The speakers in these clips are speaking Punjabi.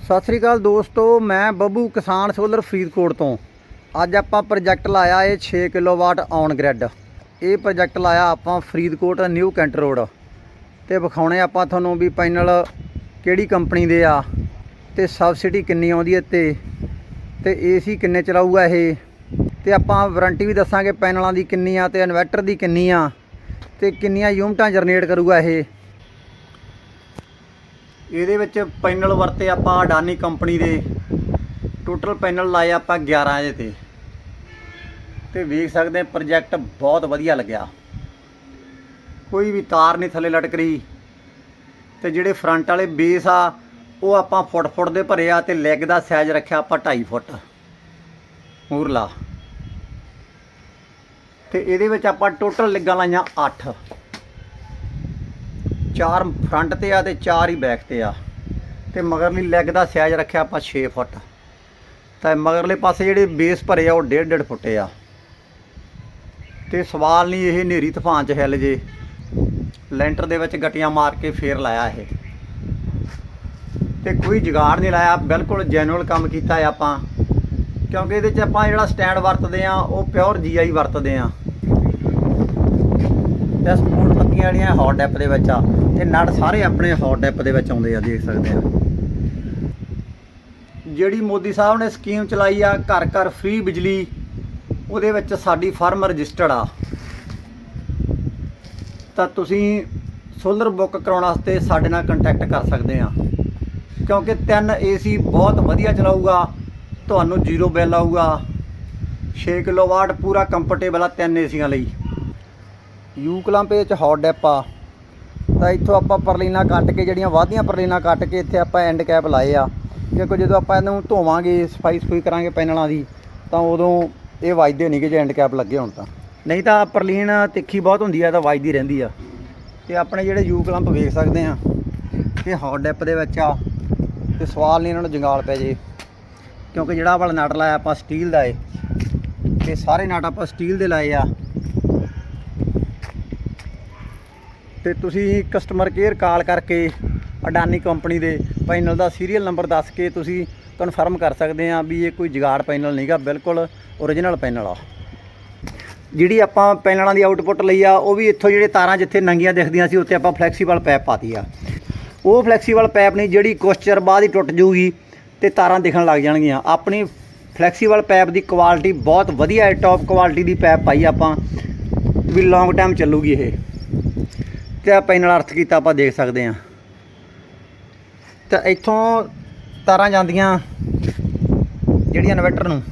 ਸਤਿ ਸ੍ਰੀ ਅਕਾਲ ਦੋਸਤੋ, ਮੈਂ ਬੱਬੂ ਕਿਸਾਨ ਸੋਲਰ ਫਰੀਦਕੋਟ ਤੋਂ। ਅੱਜ ਆਪਾਂ ਪ੍ਰੋਜੈਕਟ ਲਾਇਆ ਇਹ 6 ਕਿਲੋਵਾਟ ਔਨ ਗ੍ਰਿਡ ਇਹ ਪ੍ਰੋਜੈਕਟ ਲਾਇਆ ਆਪਾਂ ਫਰੀਦਕੋਟ ਨਿਊ ਕੈਂਟ ਰੋਡ। ਤੇ ਵਿਖਾਉਣੇ ਆਪਾਂ ਤੁਹਾਨੂੰ ਵੀ ਪੈਨਲ ਕਿਹੜੀ ਕੰਪਨੀ ਦੇ ਆ ਤੇ ਸਬਸਿਡੀ ਕਿੰਨੀ ਆਉਂਦੀ ਹੈ ਤੇ ਤੇ ਏਸੀ ਕਿੰਨੇ ਚਲਾਊਗਾ ਇਹ। ਤੇ ਆਪਾਂ ਵਾਰੰਟੀ ਵੀ ਦੱਸਾਂਗੇ ਪੈਨਲਾਂ ਦੀ ਕਿੰਨੀ ਆ ਤੇ ਇਨਵਰਟਰ ਦੀ ਕਿੰਨੀ ਆ ਤੇ ਕਿੰਨੀਆਂ ਯੂਨਿਟਾਂ ਜਨਰੇਟ ਕਰੂਗਾ ਇਹ। ਇਹਦੇ ਵਿੱਚ ਪੈਨਲ ਵਰਤੇ ਆਪਾਂ ਅਡਾਨੀ ਕੰਪਨੀ ਦੇ। ਟੋਟਲ ਪੈਨਲ ਲਾਏ ਆਪਾਂ 11 ਇਹਦੇ ਤੇ। ਤੇ ਵੇਖ ਸਕਦੇ ਪ੍ਰੋਜੈਕਟ ਬਹੁਤ ਵਧੀਆ ਲੱਗਿਆ। ਕੋਈ ਵੀ ਤਾਰ ਨਹੀਂ ਥੱਲੇ ਲਟਕ ਰਹੀ। ਤੇ ਜਿਹੜੇ ਫਰੰਟ ਵਾਲੇ ਬੇਸ ਆ, ਉਹ ਆਪਾਂ ਫੁੱਟ ਫੁੱਟ ਦੇ ਭਰਿਆ ਆ ਤੇ ਲੈਗ ਦਾ ਸਾਈਜ਼ ਰੱਖਿਆ ਆਪਾਂ 2.5 ਫੁੱਟ। ਮੂਰਲਾ। ਤੇ ਇਹਦੇ ਵਿੱਚ ਆਪਾਂ ਟੋਟਲ ਲਿਗਾਂ ਲਾਈਆਂ 8 ਚਾਰ ਫਰੰਟ ਤੇ ਆ ਤੇ ਚਾਰ ਹੀ ਬੈਕ ਤੇ ਆ। ਤੇ ਮਗਰਲੀ ਲੈਗ ਦਾ ਸਾਈਜ਼ ਰੱਖਿਆ ਆਪਾਂ 6 ਫੁੱਟ। ਤਾਂ ਮਗਰਲੇ ਪਾਸੇ ਜਿਹੜੇ ਬੇਸ ਭਰੇ ਆ, ਉਹ 1.5 1.5 ਫੁੱਟ ਆ। ਤੇ ਸਵਾਲ ਨਹੀਂ ਇਹ ਨੇਰੀ ਤੂਫਾਨ ਚ ਹਿੱਲ ਜੇ। ਲੈਂਟਰ ਦੇ ਵਿੱਚ ਗਟੀਆਂ ਮਾਰ ਕੇ ਫੇਰ ਲਾਇਆ ਇਹ। ਤੇ ਕੋਈ ਜੁਗਾੜ ਨਹੀਂ ਲਾਇਆ, ਬਿਲਕੁਲ ਜੈਨੂਅਲ ਕੰਮ ਕੀਤਾ ਹੈ ਆਪਾਂ। ਕਿਉਂਕਿ ਇਹਦੇ 'ਚ ਆਪਾਂ ਜਿਹੜਾ ਸਟੈਂਡ ਵਰਤਦੇ ਆ, ਉਹ ਪਿਓਰ ਜੀਆਈ ਵਰਤਦੇ ਆ। ਤੇ ਸਪੋਰਟ ਪੱਤੀਆਂ ਜਿਹੜੀਆਂ ਹੌਟ ਡੈਪ ਦੇ ਵਿੱਚ ਆ। ਤੇ ਨਟ ਸਾਰੇ ਆਪਣੇ ਹੌਟ ਡੈਪ ਦੇ ਵਿੱਚ ਆਉਂਦੇ ਆ, ਦੇਖ ਸਕਦੇ ਆ। ਜਿਹੜੀ ਮੋਦੀ ਸਾਹਿਬ ਨੇ ਸਕੀਮ ਚਲਾਈ ਆ, ਘਰ ਘਰ ਫ੍ਰੀ ਬਿਜਲੀ, ਉਹਦੇ ਵਿੱਚ ਸਾਡੀ ਫਰਮ ਰਜਿਸਟਰਡ ਆ। ਤਾਂ ਤੁਸੀਂ ਸੋਲਰ ਬੁੱਕ ਕਰਾਉਣ ਵਾਸਤੇ ਸਾਡੇ ਨਾਲ ਕੰਟੈਕਟ ਕਰ ਸਕਦੇ ਆ। ਕਿਉਂਕਿ ਤਿੰਨ ਏਸੀ ਬਹੁਤ ਵਧੀਆ ਚਲਾਊਗਾ, ਤੁਹਾਨੂੰ ਜ਼ੀਰੋ ਬਿੱਲ ਆਊਗਾ। 6 ਕਿਲੋਵਾਟ ਪੂਰਾ ਕੰਫਰਟੇਬਲ ਆ ਤਿੰਨ ਏਸੀਆਂ ਲਈ। ਯੂ ਕਲੰਪ ਇਹ ਚ ਹੌਟ ਡੈਪ ਆ। ਤਾਂ ਇੱਥੋਂ ਆਪਾਂ ਪਰਲੀਨਾ ਕੱਟ ਕੇ, ਜਿਹੜੀਆਂ ਵਾਧੀਆਂ ਪਰਲੀਨਾ ਕੱਟ ਕੇ ਇੱਥੇ ਆਪਾਂ ਐਂਡ ਕੈਪ ਲਾਏ ਆ। ਕਿਉਂਕਿ ਜਦੋਂ ਆਪਾਂ ਇਹਨੂੰ ਧੋਵਾਂਗੇ, ਸਫ਼ਾਈ ਸਫੂਈ ਕਰਾਂਗੇ ਪੈਨਲਾਂ ਦੀ, ਤਾਂ ਉਦੋਂ ਇਹ ਵੱਜਦੇ ਨਹੀਂਗੇ ਜੇ ਐਂਡ ਕੈਪ ਲੱਗੇ ਹੋਣ ਤਾਂ। ਨਹੀਂ ਤਾਂ ਪਰਲੀਨ ਤਿੱਖੀ ਬਹੁਤ ਹੁੰਦੀ ਆ, ਤਾਂ ਵੱਜਦੀ ਰਹਿੰਦੀ ਆ। ਤੇ ਆਪਣੇ ਜਿਹੜੇ ਯੂ ਕਲੰਪ ਵੇਖ ਸਕਦੇ ਆ, ਇਹ ਹੌਟ ਡੈਪ ਦੇ ਵਿੱਚ ਆ। ਤੇ ਸਵਾਲ ਨਹੀਂ ਇਹਨਾਂ ਨੂੰ ਜੰਗਾਲ ਪੈ ਜੇ। ਕਿਉਂਕਿ ਜਿਹੜਾ ਵਾਲਾ ਨਟ ਲਾਇਆ ਆਪਾਂ ਸਟੀਲ ਦਾ ਏ। ਤੇ ਸਾਰੇ ਨਟ ਆਪਾਂ ਸਟੀਲ ਦੇ ਲਾਏ ਆ। ਤੇ ਤੁਸੀਂ ਕਸਟਮਰ ਕੇਅਰ ਕਾਲ ਕਰਕੇ ਅਡਾਨੀ ਕੰਪਨੀ ਦੇ ਪੈਨਲ ਦਾ ਸੀਰੀਅਲ ਨੰਬਰ ਦੱਸ ਕੇ ਤੁਸੀਂ ਕਨਫਰਮ ਕਰ ਸਕਦੇ ਆ ਵੀ ਇਹ ਕੋਈ ਜੁਗਾੜ ਪੈਨਲ ਨਹੀਂਗਾ ਬਿਲਕੁਲ ਓਰੀਜਨਲ ਪੈਨਲ ਆ। ਜਿਹੜੀ ਆਪਾਂ ਪੈਨਲਾਂ ਦੀ ਆਊਟਪੁੱਟ ਲਈ ਆ, ਉਹ ਵੀ ਇੱਥੋਂ ਜਿਹੜੇ ਤਾਰਾਂ ਜਿੱਥੇ ਨੰਗੀਆਂ ਦਿਖਦੀਆਂ ਸੀ, ਉੱਥੇ ਆਪਾਂ ਫਲੈਕਸੀਬਲ ਪੈਪ ਪਾਤੀ ਆ। ਉਹ ਫਲੈਕਸੀਬਲ ਪੈਪ ਨਹੀਂ, ਜਿਹੜੀ ਕੁਛ ਚਿਰ ਬਾਅਦ ਹੀ ਟੁੱਟ ਜਾਊਗੀ ਤੇ ਤਾਰਾਂ ਦਿਖਣ ਲੱਗ ਜਾਣਗੀਆਂ। ਆਪਣੀ ਫਲੈਕਸੀਬਲ ਪੈਪ ਦੀ ਕੁਆਲਿਟੀ ਬਹੁਤ ਵਧੀਆ ਹੈ ਟੌਪ ਕੁਆਲਿਟੀ ਦੀ ਪੈਪ ਪਾਈ ਆਪਾਂ, ਵੀ ਲੌਂਗ ਟਾਈਮ ਚੱਲੂਗੀ ਇਹ। ਤੇ ਆ ਪੈਨਲ ਅਰਥ ਕੀਤਾ, ਆਪਾਂ ਦੇਖ ਸਕਦੇ ਹਾਂ। ਤਾਂ ਇੱਥੋਂ ਤਾਰਾਂ ਜਾਂਦੀਆਂ ਜਿਹੜੀਆਂ ਇਨਵਰਟਰ ਨੂੰ।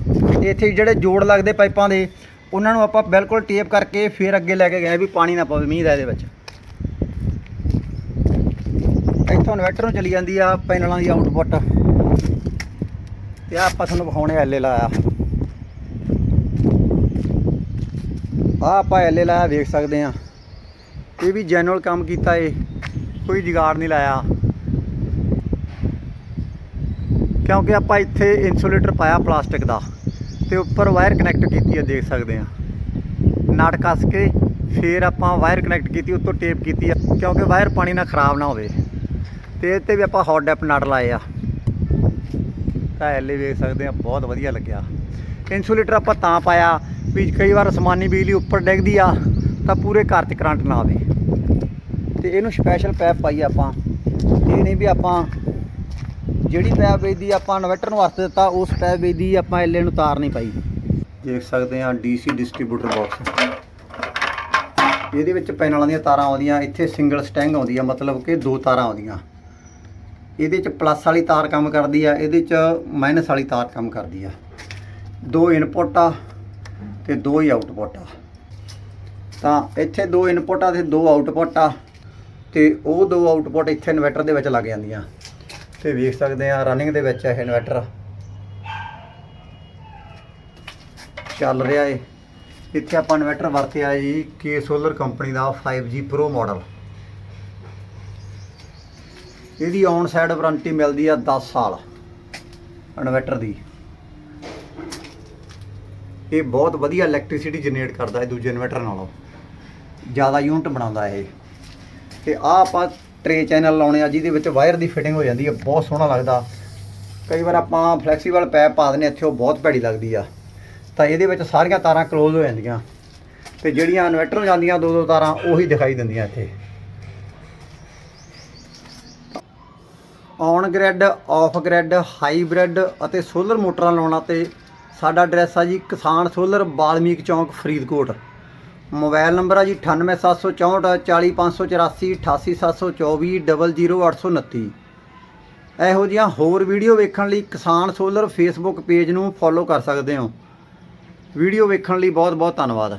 ਤੇ ਇੱਥੇ ਜਿਹੜੇ ਜੋੜ ਲੱਗਦੇ ਪਾਈਪਾਂ ਦੇ, ਉਹਨਾਂ ਨੂੰ ਆਪਾਂ ਬਿਲਕੁਲ ਟੇਪ ਕਰਕੇ ਫਿਰ ਅੱਗੇ ਲੈ ਕੇ ਗਏ ਵੀ ਪਾਣੀ ਨਾ ਪਵੇ ਮੀਂਹ ਦਾ ਇਹਦੇ ਵਿੱਚ। ਇੱਥੋਂ ਇਨਵਰਟਰ ਨੂੰ ਚਲੀ ਜਾਂਦੀ ਆ ਪੈਨਲਾਂ ਦੀ ਆਊਟਪੁੱਟ ਤੇ ਆਹ ਆਪਾਂ ਤੁਹਾਨੂੰ ਵਿਖਾਉਣੇ ਐਲੇ ਲਾਇਆ। ਆ ਆਪਾਂ ਐਲੇ ਲਾਇਆ ਵੇਖ ਸਕਦੇ ਆ ਇਹ ਵੀ ਜੈਨੂਅਲ ਕੰਮ ਕੀਤਾ ਏ। ਕੋਈ ਜੁਗਾੜ ਨਹੀਂ ਲਾਇਆ। ਕਿਉਂਕਿ ਆਪਾਂ ਇੱਥੇ ਇਨਸੂਲੇਟਰ ਪਾਇਆ ਪਲਾਸਟਿਕ ਦਾ ਤੇ ਉੱਪਰ ਵਾਇਰ ਕਨੈਕਟ ਕੀਤੀ ਆ, ਦੇਖ ਸਕਦੇ ਆ। ਨਟ ਕੱਸ ਕੇ ਫਿਰ ਆਪਾਂ ਵਾਇਰ ਕਨੈਕਟ ਕੀਤੀ, ਉੱਤੋਂ ਟੇਪ ਕੀਤੀ ਆ, ਕਿਉਂਕਿ ਵਾਇਰ ਪਾਣੀ ਨਾਲ ਖਰਾਬ ਨਾ ਹੋਵੇ। ਤੇ ਇਹ ਤੇ ਵੀ ਆਪਾਂ ਹੌਟ ਡੈਪ ਨਟ ਲਾਏ ਆ। ਤਾਂ ਐਲੇ ਵੇਖ ਸਕਦੇ ਆ, ਬਹੁਤ ਵਧੀਆ ਲੱਗਿਆ। ਇਨਸੂਲੇਟਰ ਆਪਾਂ ਤਾਂ ਪਾਇਆ, ਵੀ ਕਈ ਵਾਰ ਅਸਮਾਨੀ ਬਿਜਲੀ ਉੱਪਰ ਡਿੱਗਦੀ ਆ। ਤਾਂ ਪੂਰੇ ਘਰ 'ਚ ਕਰੰਟ ਨਾ ਆਵੇ। ਤੇ ਇਹਨੂੰ ਸਪੈਸ਼ਲ ਪੈਪ ਪਾਈ ਆਪਾਂ। ਇਹ ਨਹੀਂ ਵੀ ਆਪਾਂ ਜਿਹੜੀ ਪੈਪ ਵੇਚਦੀ ਆਪਾਂ ਇਨਵਰਟਰ ਨੂੰ ਵਰਤ ਦਿੱਤਾ, ਉਸ ਪੈਪ ਵੇਚਦੀ ਆਪਾਂ ਐਲੇ ਨੂੰ ਤਾਰ ਨਹੀਂ ਪਾਈ। ਦੇਖ ਸਕਦੇ ਆ ਡੀਸੀ ਡਿਸਟ੍ਰੀਬਿਊਟਰ ਬਾਕਸ ਇਹਦੇ ਵਿੱਚ ਪੈਨਲਾਂ ਦੀਆਂ ਤਾਰਾਂ ਆਉਂਦੀਆਂ, ਇੱਥੇ ਸਿੰਗਲ ਸਟੈਂਗ ਆਉਂਦੀ ਆ, ਮਤਲਬ ਕਿ ਦੋ ਤਾਰਾਂ ਆਉਂਦੀਆਂ। ਇਹਦੇ ਚ ਪਲੱਸ ਵਾਲੀ ਤਾਰ ਕੰਮ ਕਰਦੀ ਆ, ਇਹਦੇ ਚ ਮਾਈਨਸ ਵਾਲੀ ਤਾਰ ਕੰਮ ਕਰਦੀ ਆ। ਦੋ ਇਨਪੁੱਟ ਆ ਤੇ ਦੋ ਹੀ ਆਊਟਪੁੱਟ ਆ। ਤਾਂ ਇੱਥੇ ਦੋ ਇਨਪੁੱਟ ਆ ਤੇ ਦੋ ਆਊਟਪੁੱਟ ਆ ਤੇ ਉਹ ਦੋ ਆਊਟਪੁੱਟ ਇੱਥੇ ਇਨਵਰਟਰ ਦੇ ਵਿੱਚ ਲੱਗ ਜਾਂਦੀਆਂ। ਤੇ ਵੇਖ ਸਕਦੇ ਆ ਰਨਿੰਗ ਦੇ ਵਿੱਚ ਇਹ ਇਨਵਰਟਰ ਚੱਲ ਰਿਹਾ ਏ। ਇੱਥੇ ਆਪਾਂ ਇਨਵਰਟਰ ਵਰਤਿਆ ਜੀ ਕੇ ਸੋਲਰ ਕੰਪਨੀ ਦਾ 5G Pro ਮਾਡਲ ਇਹਦੀ ਔਨ ਸਾਈਡ ਵਾਰੰਟੀ ਮਿਲਦੀ ਆ 10 ਸਾਲ ਇਨਵਰਟਰ ਦੀ। ਇਹ ਬਹੁਤ ਵਧੀਆ ਇਲੈਕਟ੍ਰਿਸਿਟੀ ਜਨਰੇਟ ਕਰਦਾ ਹੈ ਦੂਜੇ ਇਨਵਰਟਰ ਨਾਲੋਂ। ਜ਼ਿਆਦਾ ਯੂਨਿਟ ਬਣਾਉਂਦਾ ਇਹ। ਤੇ ਆ ਆਪਾਂ ਟਰੇ ਚੈਨਲ ਲਾਉਣੇ ਆ, ਜਿਹਦੇ ਵਿੱਚ ਵਾਇਰ ਦੀ ਫਿਟਿੰਗ ਹੋ ਜਾਂਦੀ ਹੈ ਬਹੁਤ ਸੋਹਣਾ ਲੱਗਦਾ। ਕਈ ਵਾਰ ਆਪਾਂ ਫਲੈਕਸੀਬਲ ਪੈਪ ਪਾ ਦਿੰਦੇ ਹਾਂ ਇੱਥੇ ਉਹ ਬਹੁਤ ਭੈੜੀ ਲੱਗਦੀ ਆ। ਤਾਂ ਇਹਦੇ ਵਿੱਚ ਸਾਰੀਆਂ ਤਾਰਾਂ ਕਲੋਜ਼ ਹੋ ਜਾਂਦੀਆਂ। ਤੇ ਜਿਹੜੀਆਂ ਇਨਵਰਟਰ ਜਾਂਦੀਆਂ ਦੋ ਦੋ ਤਾਰਾਂ ਉਹੀ ਦਿਖਾਈ ਦਿੰਦੀਆਂ ਇੱਥੇ। On grid off grid hybrid ਅਤੇ ਸੋਲਰ ਮੋਟਰਾਂ ਲਾਉਣਾ ਤੇ ਸਾਡਾ ਐਡਰੈਸ ਆ ਜੀ ਕਿਸਾਨ ਸੋਲਰ ਬਾਲਮੀਕ ਚੌਂਕ ਫਰੀਦਕੋਟ। ਮੋਬਾਈਲ ਨੰਬਰ ਆ ਜੀ 98764 40584 88724 00829 ਇਹੋ ਜਿਹੀਆਂ ਹੋਰ ਵੀਡੀਓ ਵੇਖਣ ਲਈ ਕਿਸਾਨ ਸੋਲਰ ਫੇਸਬੁੱਕ ਪੇਜ ਨੂੰ ਫੋਲੋ ਕਰ ਸਕਦੇ ਹੋ। ਵੀਡੀਓ ਵੇਖਣ ਲਈ ਬਹੁਤ ਬਹੁਤ ਧੰਨਵਾਦ।